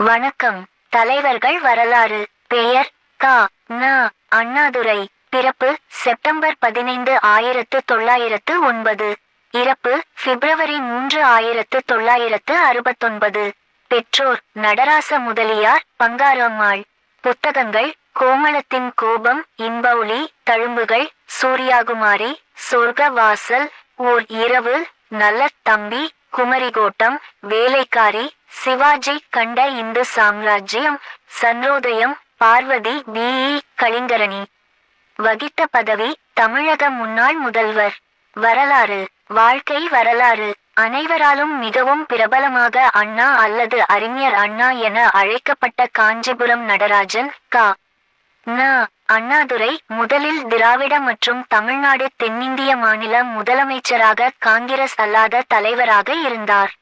வணக்கம். தலைவர்கள் வரலாறு. பெயர் கா ந. அண்ணாதுரை. பிறப்பு செப்டம்பர் பதினைந்து ஆயிரத்து தொள்ளாயிரத்து ஒன்பது. இறப்பு பிப்ரவரி மூன்று ஆயிரத்து தொள்ளாயிரத்து அறுபத்தொன்பது. பெற்றோர் நடராச முதலியார் பங்காரம்மாள். புத்தகங்கள் கோமளத்தின் கோபம் இன்பவுளி தழும்புகள் சூர்யாகுமாரி சொர்க்க வாசல் ஓர் இரவு நல்ல தம்பி குமரிகோட்டம் வேலைக்காரி சிவாஜி கண்ட இந்து சாம்ராஜ்யம் சன்னோதயம் பார்வதி பிஇ கலிங்கரணி. வகித்த பதவி தமிழக முன்னாள் முதல்வர். வரலாறு வாழ்க்கை வரலாறு அனைவராலும் மிகவும் பிரபலமாக அண்ணா அல்லது அறிஞர் அண்ணா என அழைக்கப்பட்ட காஞ்சிபுரம் நடராஜன் கா. ந. அண்ணாதுரை முதலில் திராவிட மற்றும் தமிழ்நாடு தென்னிந்திய மாநில முதலமைச்சராக காங்கிரஸ் அல்லாத தலைவராக இருந்தார்.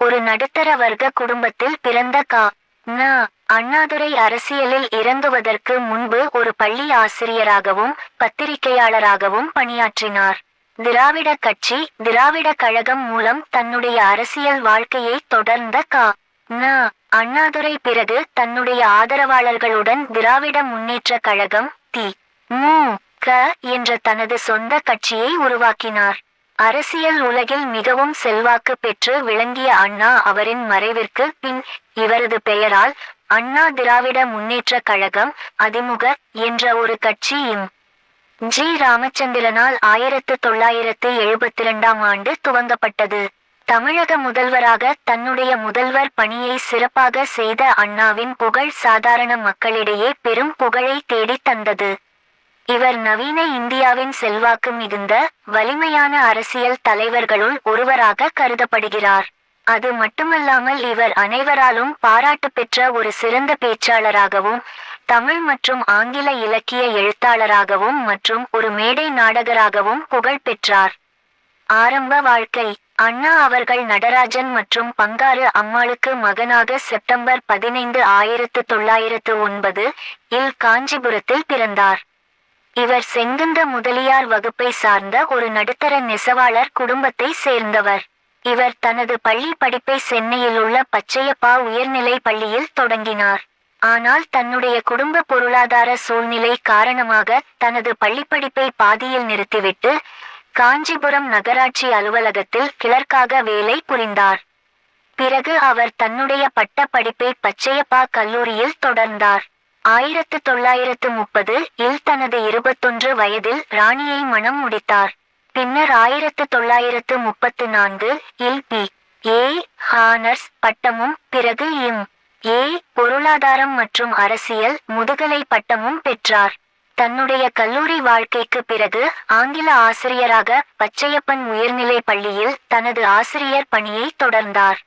ஒரு நடுத்தர வர்க்க குடும்பத்தில் பிறந்த கா. ந. அண்ணாதுரை அரசியலில் இறங்குவதற்கு முன்பு ஒரு பள்ளி ஆசிரியராகவும் பத்திரிகையாளராகவும் பணியாற்றினார். திராவிட கட்சி திராவிட கழகம் மூலம் தன்னுடைய அரசியல் வாழ்க்கையை தொடர்ந்த கா. ந. அண்ணாதுரை பிறகு தன்னுடைய ஆதரவாளர்களுடன் திராவிட முன்னேற்ற கழகம் தி. மு. க. என்ற தனது சொந்த கட்சியை உருவாக்கினார். அரசியல் உலகில் மிகவும் செல்வாக்கு பெற்று விளங்கிய அண்ணா அவரின் மறைவிற்கு பின் இவரது பெயரால் அண்ணா திராவிட முன்னேற்ற கழகம் அதிமுக என்ற ஒரு கட்சி இம் ஜி ராமச்சந்திரனால் ஆயிரத்து தொள்ளாயிரத்து எழுபத்தி இரண்டாம் ஆண்டு துவங்கப்பட்டது. தமிழக முதல்வராக தன்னுடைய முதல்வர் பணியை சிறப்பாக செய்த அண்ணாவின் புகழ் சாதாரண மக்களிடையே பெரும் புகழை தேடித் தந்தது. இவர் நவீன இந்தியாவின் செல்வாக்கு மிகுந்த வலிமையான அரசியல் தலைவர்களுள் ஒருவராக கருதப்படுகிறார். அது மட்டுமல்லாமல் இவர் அனைவராலும் பாராட்டு பெற்ற ஒரு சிறந்த பேச்சாளராகவும் தமிழ் மற்றும் ஆங்கில இலக்கிய எழுத்தாளராகவும் மற்றும் ஒரு மேடை நாடகராகவும் புகழ் பெற்றார். ஆரம்ப வாழ்க்கை அண்ணா அவர்கள் நடராஜன் மற்றும் பங்காறு அம்மாளுக்கு மகனாக செப்டம்பர் பதினைந்து ஆயிரத்து தொள்ளாயிரத்து ஒன்பது இல் காஞ்சிபுரத்தில் பிறந்தார். இவர் செங்குந்த முதலியார் வகுப்பை சார்ந்த ஒரு நடுத்தர நெசவாளர் குடும்பத்தை சேர்ந்தவர். இவர் தனது பள்ளி படிப்பை சென்னையில் உள்ள பச்சையப்பா உயர்நிலை பள்ளியில் தொடங்கினார். ஆனால் தன்னுடைய குடும்ப பொருளாதார சூழ்நிலை காரணமாக தனது பள்ளிப்படிப்பை பாதியில் நிறுத்திவிட்டு காஞ்சிபுரம் நகராட்சி அலுவலகத்தில் கிளர்க்காக வேலை புரிந்தார். பிறகு அவர் தன்னுடைய பட்ட படிப்பை பச்சையப்பா கல்லூரியில் தொடர்ந்தார். ஆயிரத்து தொள்ளாயிரத்து முப்பது இல் தனது இருபத்தொன்று வயதில் ராணியை மணம் முடித்தார். பின்னர் ஆயிரத்து தொள்ளாயிரத்து முப்பத்து நான்கு இல் பி. ஏ. ஹானர்ஸ் பட்டமும் பிறகு இம். ஏ. பொருளாதாரம் மற்றும் அரசியல் முதுகலை பட்டமும் பெற்றார். தன்னுடைய கல்லூரி வாழ்க்கைக்கு பிறகு ஆங்கில ஆசிரியராக பச்சையப்பன் உயர்நிலை பள்ளியில் தனது ஆசிரியர் பணியை தொடர்ந்தார்.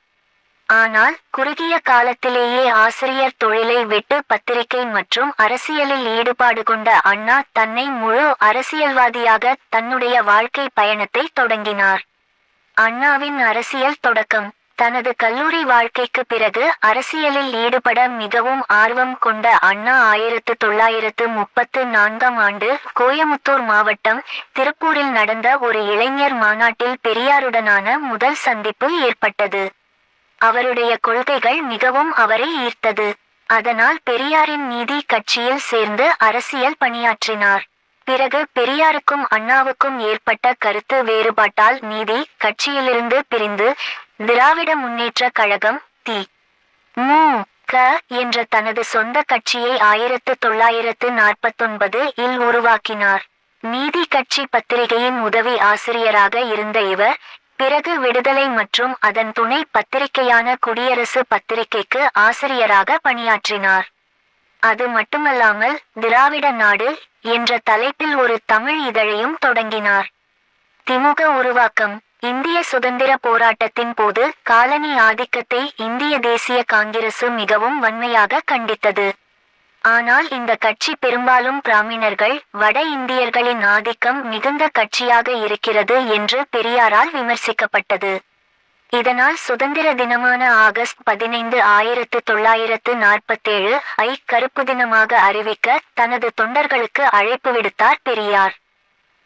ஆனால் குறுகிய காலத்திலேயே ஆசிரியர் தொழிலை விட்டு பத்திரிகை மற்றும் அரசியலில் ஈடுபாடு கொண்ட அண்ணா தன்னை முழு அரசியல்வாதியாக தன்னுடைய வாழ்க்கை பயணத்தை தொடங்கினார். அண்ணாவின் அரசியல் தொடக்கம். தனது கல்லூரி வாழ்க்கைக்கு பிறகு அரசியலில் ஈடுபட மிகவும் ஆர்வம் கொண்ட அண்ணா ஆயிரத்து தொள்ளாயிரத்து முப்பத்து நான்காம் ஆண்டு கோயமுத்தூர் மாவட்டம் திருப்பூரில் நடந்த ஒரு இளைஞர் மாநாட்டில் பெரியாருடனான முதல் சந்திப்பு ஏற்பட்டது. அவருடைய கொள்கைகள் மிகவும் அவரை ஈர்த்தது. அதனால் பெரியாரின் நீதி கட்சியில் சேர்ந்து அரசியல் பணியாற்றினார். பிறகு பெரியாருக்கும் அண்ணாவுக்கும் ஏற்பட்ட கருத்து வேறுபாட்டால் நீதி கட்சியிலிருந்து பிரிந்து திராவிட முன்னேற்ற கழகம் தி. மு. க. என்ற தனது சொந்த கட்சியை ஆயிரத்து தொள்ளாயிரத்து நாற்பத்தொன்பது இல் உருவாக்கினார். நீதி கட்சி பத்திரிகையின் உதவி ஆசிரியராக இருந்த இவர் பிறகு விடுதலை மற்றும் அதன் துணை பத்திரிகையான குடியரசு பத்திரிகைக்கு ஆசிரியராக பணியாற்றினார். அது மட்டுமல்லாமல் திராவிட நாடு என்ற தலைப்பில் ஒரு தமிழ் இதழையும் தொடங்கினார். திமுக உருவாக்கம் இந்திய சுதந்திர போராட்டத்தின் போது காலனி ஆதிக்கத்தை இந்திய தேசிய காங்கிரசு மிகவும் வன்மையாக கண்டித்தது. ஆனால் இந்த கட்சி பெரும்பாலும் பிராமணர்கள் வட இந்தியர்களின் ஆதிக்கம் மிகுந்த கட்சியாக இருக்கிறது என்று பெரியாரால் விமர்சிக்கப்பட்டது. இதனால் சுதந்திர தினமான ஆகஸ்ட் பதினைந்து ஆயிரத்து தொள்ளாயிரத்து நாற்பத்தேழு ஐ கருப்பு தினமாக அறிவிக்க தனது தொண்டர்களுக்கு அழைப்பு விடுத்தார் பெரியார்.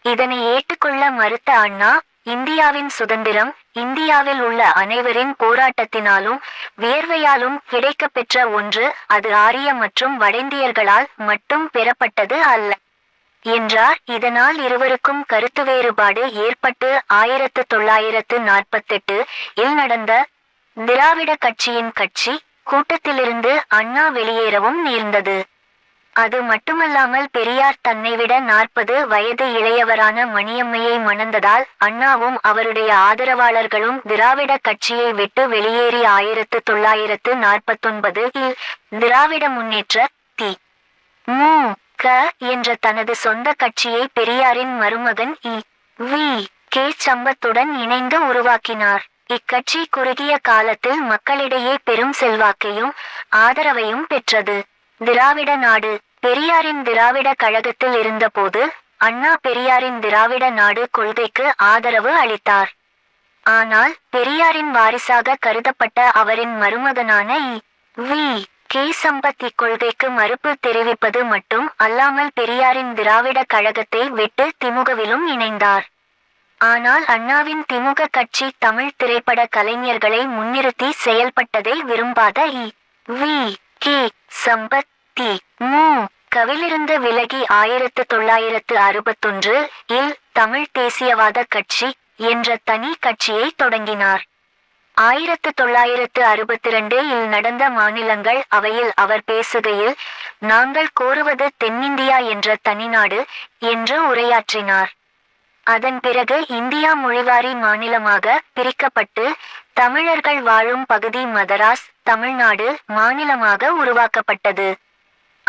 இதனை ஏற்றுக்கொள்ள மறுத்த அண்ணா இந்தியாவின் சுதந்திரம் இந்தியாவில் உள்ள அனைவரின் போராட்டத்தினாலும் வியர்வையாலும் கிடைக்கப்பெற்ற ஒன்று அது ஆரிய மற்றும் வடைந்தியர்களால் மட்டும் பெறப்பட்டது அல்ல. என்றார். இதனால் இருவருக்கும் கருத்து வேறுபாடு ஏற்பட்டு ஆயிரத்து தொள்ளாயிரத்து நாற்பத்தெட்டு இல் நடந்த திராவிட கட்சியின் கட்சி கூட்டத்திலிருந்து அண்ணா வெளியேறவும் நேர்ந்தது. அது மட்டுமல்லாமல் பெரியார் தன்னை விட நாற்பது வயது இளையவரான மணியம்மையை மணந்ததால் அண்ணாவும் அவருடைய ஆதரவாளர்களும் திராவிட கட்சியை விட்டு வெளியேறி ஆயிரத்து தொள்ளாயிரத்து நாற்பத்தொன்பது இல் திராவிட முன்னேற்ற தி. மு. க. என்ற தனது சொந்த கட்சியை பெரியாரின் மருமகன் இ. வி. கே. சம்பத்துடன் இணைந்து உருவாக்கினார். இக்கட்சி குறுகிய காலத்தில் மக்களிடையே பெரும் செல்வாக்கையும் ஆதரவையும் பெற்றது. திராவிட நாடு பெரியாரின் திராவிட கழகத்தில் இருந்தபோது அண்ணா பெரியாரின் திராவிட நாடு கொள்கைக்கு ஆதரவு அளித்தார். ஆனால் பெரியாரின் வாரிசாக கருதப்பட்ட அவரின் மருமகனான இ. வி. கே. சம்பத் இக்கொள்கைக்கு மறுப்பு தெரிவிப்பது மட்டும் அல்லாமல் பெரியாரின் திராவிட கழகத்தை விட்டு திமுகவிலும் இணைந்தார். ஆனால் அண்ணாவின் திமுக கட்சி தமிழ் திரைப்பட கலைஞர்களை முன்னிறுத்தி செயல்பட்டதை விரும்பாத இ. வி. கே. சம்பத் தி மு. கவிலிருந்து விலகி ஆயிரத்து தொள்ளாயிரத்து அறுபத்தொன்று இல் தமிழ் தேசியவாத கட்சி என்ற தனி கட்சியை தொடங்கினார். ஆயிரத்து தொள்ளாயிரத்து அறுபத்தி ரெண்டு இல் நடந்த மாநிலங்கள் அவையில் அவர் பேசுகையில் நாங்கள் கோருவது தென்னிந்தியா என்ற தனிநாடு என்று உரையாற்றினார். அதன் பிறகு இந்தியா மொழிவாரி மாநிலமாக பிரிக்கப்பட்டு தமிழர்கள் வாழும் பகுதி மதராஸ் தமிழ்நாடு மாநிலமாக உருவாக்கப்பட்டது.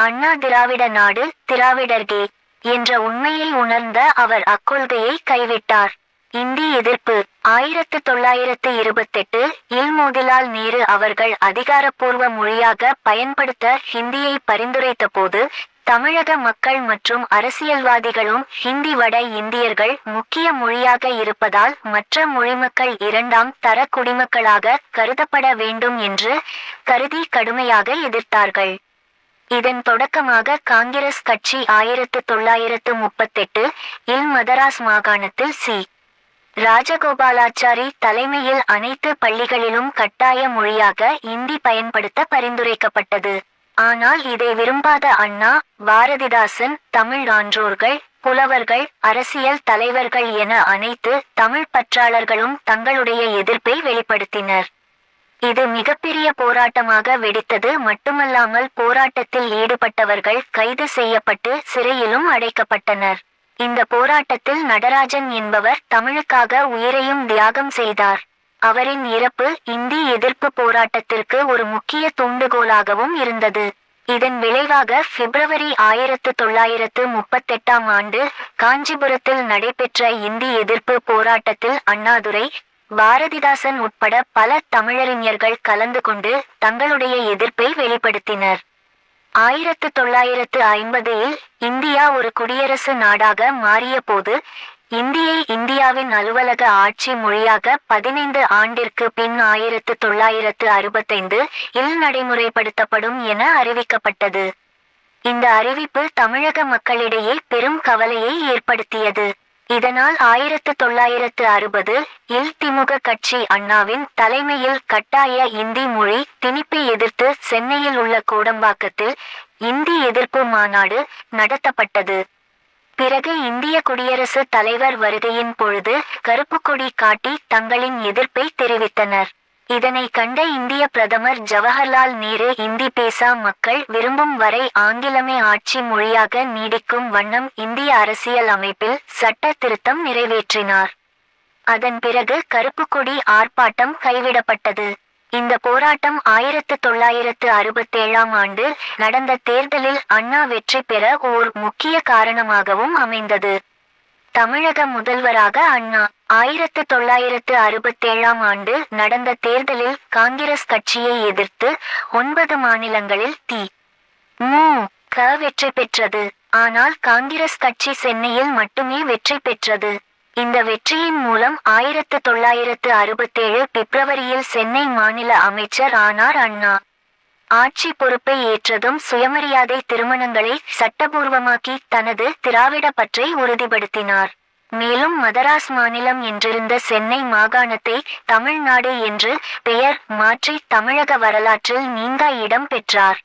அண்ணா திராவிட நாடு திராவிடர்கே என்ற உண்மையை உணர்ந்த அவர் அக்கொள்கையை கைவிட்டார். இந்தி எதிர்ப்பு ஆயிரத்து தொள்ளாயிரத்து இருபத்தெட்டு இல் மோதிலால் நேரு அவர்கள் அதிகாரப்பூர்வ மொழியாக பயன்படுத்த ஹிந்தியை பரிந்துரைத்த போது தமிழக மக்கள் மற்றும் அரசியல்வாதிகளும் ஹிந்தி வட இந்தியர்கள் முக்கிய மொழியாக இருப்பதால் மற்ற மொழிமக்கள் இரண்டாம் தர குடிமக்களாக கருதப்பட வேண்டும் என்று கருதி கடுமையாக எதிர்த்தார்கள். இதன் தொடக்கமாக காங்கிரஸ் கட்சி ஆயிரத்து தொள்ளாயிரத்து முப்பத்தெட்டு இல் மதராஸ் மாகாணத்தில் சி. ராஜகோபாலாச்சாரி தலைமையில் அனைத்து பள்ளிகளிலும் கட்டாய மொழியாக இந்தி பயன்படுத்த பரிந்துரைக்கப்பட்டது. ஆனால் இதை விரும்பாத அண்ணா பாரதிதாசன் தமிழ் ஆன்றோர்கள் புலவர்கள் அரசியல் தலைவர்கள் என அனைத்து தமிழ் பற்றாளர்களும் தங்களுடைய எதிர்ப்பை வெளிப்படுத்தினர். இது மிகப்பெரிய போராட்டமாக வெடித்தது. மட்டுமல்லாமல் போராட்டத்தில் ஈடுபட்டவர்கள் கைது செய்யப்பட்டு சிறையிலும் அடைக்கப்பட்டனர். இந்த போராட்டத்தில் நடராஜன் என்பவர் தமிழுக்காக உயிரையும் தியாகம் செய்தார். அவரின் இறப்பு இந்தி எதிர்ப்பு போராட்டத்திற்கு ஒரு முக்கிய தூண்டுகோலாகவும் இருந்தது. இதன் விளைவாக பிப்ரவரி ஆயிரத்து தொள்ளாயிரத்து முப்பத்தெட்டாம் ஆண்டு காஞ்சிபுரத்தில் நடைபெற்ற இந்தி எதிர்ப்பு போராட்டத்தில் அண்ணாதுரை பாரதிதாசன் உட்பட பல தமிழறிஞர்கள் கலந்து கொண்டு தங்களுடைய எதிர்ப்பை வெளிப்படுத்தினர். ஆயிரத்து தொள்ளாயிரத்து ஐம்பதில் இந்தியா ஒரு குடியரசு நாடாக மாறிய போது இந்தியை இந்தியாவின் அலுவலக ஆட்சி மொழியாக பதினைந்து ஆண்டிற்கு பின் ஆயிரத்து தொள்ளாயிரத்து அறுபத்தைந்து இல் நடைமுறைப்படுத்தப்படும் என அறிவிக்கப்பட்டது. இந்த அறிவிப்பு தமிழக மக்களிடையே பெரும் கவலையை ஏற்படுத்தியது. இதனால் ஆயிரத்து தொள்ளாயிரத்து அறுபது இல் திமுக கட்சி அண்ணாவின் தலைமையில் கட்டாய இந்தி மொழி திணிப்பை எதிர்த்து சென்னையில் உள்ள கோடம்பாக்கத்தில் இந்தி எதிர்ப்பு மாநாடு நடத்தப்பட்டது. பிறகு இந்திய குடியரசு தலைவர் வருகையின் பொழுது கருப்பு கொடி காட்டி தங்களின் எதிர்ப்பை தெரிவித்தனர். இதனை கண்ட இந்திய பிரதமர் ஜவஹர்லால் நேரு இந்தி பேசா மக்கள் விரும்பும் வரை ஆங்கிலமே ஆட்சி மொழியாக நீடிக்கும் வண்ணம் இந்திய அரசியல் அமைப்பில் சட்ட திருத்தம் நிறைவேற்றினார். அதன் பிறகு கருப்பு கொடி ஆர்ப்பாட்டம் கைவிடப்பட்டது. இந்த போராட்டம் ஆயிரத்து தொள்ளாயிரத்து அறுபத்தேழாம் ஆண்டு நடந்த தேர்தலில் அண்ணா வெற்றி பெற ஓர் முக்கிய காரணமாகவும் அமைந்தது. தமிழக முதல்வராக அண்ணா. ஆயிரத்து தொள்ளாயிரத்து அறுபத்தேழாம் ஆண்டு நடந்த தேர்தலில் காங்கிரஸ் கட்சியை எதிர்த்து ஒன்பது மாநிலங்களில் தி. மு. க. வெற்றி பெற்றது. ஆனால் காங்கிரஸ் கட்சி சென்னையில் மட்டுமே வெற்றி பெற்றது. இந்த வெற்றியின் மூலம் ஆயிரத்து தொள்ளாயிரத்து அறுபத்தேழு பிப்ரவரியில் சென்னை மாநில அமைச்சர் ஆனார் அண்ணா. ஆட்சி பொறுப்பை ஏற்றதும் சுயமரியாதை திருமணங்களை சட்டபூர்வமாக்கி தனது திராவிட பற்றை உறுதிப்படுத்தினார். மேலும் மதராஸ் மாநிலம் என்றிருந்த சென்னை மாகாணத்தை தமிழ்நாடு என்று பெயர் மாற்றி தமிழக வரலாற்றில் நீங்கா இடம் பெற்றார்.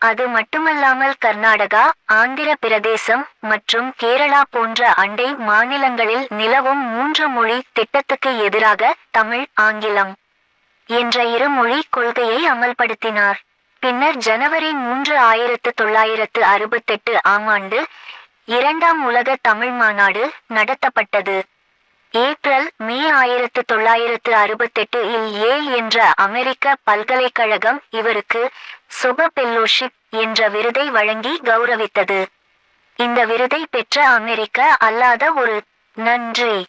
அது மட்டுமல்லாமல் கர்நாடகா ஆந்திர பிரதேசம் மற்றும் கேரளா போன்ற அண்டை மாநிலங்களில் நிலவும் மூன்று மொழி திட்டத்துக்கு எதிராக தமிழ் ஆங்கிலம். என்ற இருமொழி கொள்கையை அமல்படுத்தினார். பின்னர் ஜனவரி மூன்று ஆயிரத்து தொள்ளாயிரத்து அறுபத்தெட்டு ஆம் ஆண்டு இரண்டாம் உலக தமிழ் மாநாடு நடத்தப்பட்டது. ஏப்ரல் மே ஆயிரத்து தொள்ளாயிரத்து அறுபத்தெட்டு இல் ஏல் என்ற அமெரிக்க பல்கலைக்கழகம் இவருக்கு சுப பெல்லோஷிப் என்ற விருதை வழங்கி கௌரவித்தது. இந்த விருதை பெற்ற அமெரிக்க அல்லாத ஒரு நன்றி.